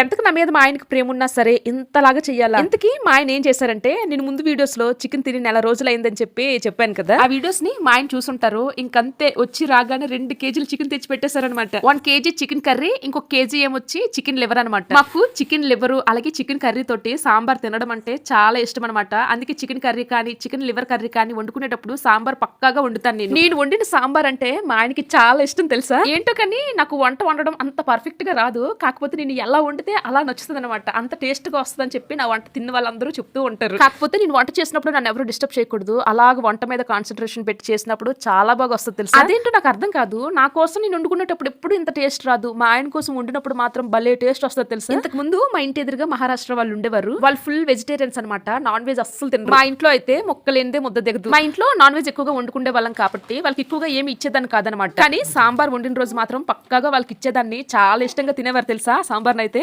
ఎంతకు నా మీద మా ఆయనకి ప్రేమ ఉన్నా సరే ఇంతలాగా చెయ్యాలా? ఇంతకీ మా ఆయన ఏం చేశారంటే నేను ముందు వీడియోస్లో చికెన్ తిని నెల రోజులైందని చెప్పి చెప్పాను కదా. ఆ వీడియోస్ని మా ఆయన చూసుంటారు. ఇంకంతే వచ్చి రాగానే రెండు కేజీలు చికెన్ తెచ్చి పెట్టేశారనమాట వన్ కేజీ చికెన్ కర్రీ ఇంకొక కేజీ ఏమొచ్చి చికెన్ లివర్ అనమాట మాకు చికెన్ లివర్ అలాగే చికెన్ కర్రీ తోటి సాంబార్ తినడం అంటే చాలా ఇష్టం అనమాట అందుకే చికెన్ కర్రీ కానీ చికెన్ లివర్ కర్రీ కానీ వండుకునేటప్పుడు సాంబార్ పక్కాగా వండుతాను నేను. నేను వండిన సాంబార్ అంటే మా ఆయనకి చాలా ఇష్టం తెలుసా? ఏంటో కానీ నాకు వంట వండడం అంత పర్ఫెక్ట్గా రాదు. కాకపోతే నేను ఎలా వండితే అలా నచ్చుతుంది అనమాట అంత టేస్ట్గా వస్తుందని చెప్పి నా వంట తిన్న వాళ్ళందరూ చెప్తూ ఉంటారు. కాకపోతే నేను వంట చేసినప్పుడు నన్ను ఎవరు డిస్టర్బ్ చేయకూడదు. అలాగ వంట మీద కాన్సన్ట్రేషన్ పెట్టి చేసినప్పుడు చాలా బాగా వస్తుంది తెలుసా? అదేంటో నాకు అర్థం కాదు. నా కోసం నేను వండుకునేటప్పుడు ఎప్పుడు ఇంత టేస్ట్ రాదు. మా ఆయన కోసం వండినప్పుడు మాత్రం భలే టేస్ట్ వస్తుంది తెలుసా? ఇంతకు ముందు మా ఇంటి ఎదురుగా మహారాష్ట్ర వాళ్ళు ఉండేవారు. వాళ్ళు ఫుల్ వెజిటేరియన్స్ అనమాట నాన్ వెజ్ అస్సలు తినరు. మా ఇంట్లో అయితే మొక్కలేందే ముద్ద దిగదు. మా ఇంట్లో నాన్ వెజ్ ఎక్కువగా వండుకునే వాళ్ళం కాబట్టి వాళ్ళకి ఎక్కువగా ఏమి ఇచ్చేదాన్ని కాదనమాట కానీ సాంబార్ వండిన రోజు మాత్రం పక్కాగా వాళ్ళకి ఇచ్చేదాన్ని చాలా ఇష్టంగా తినేవారు తెలుసా సాంబార్ అయితే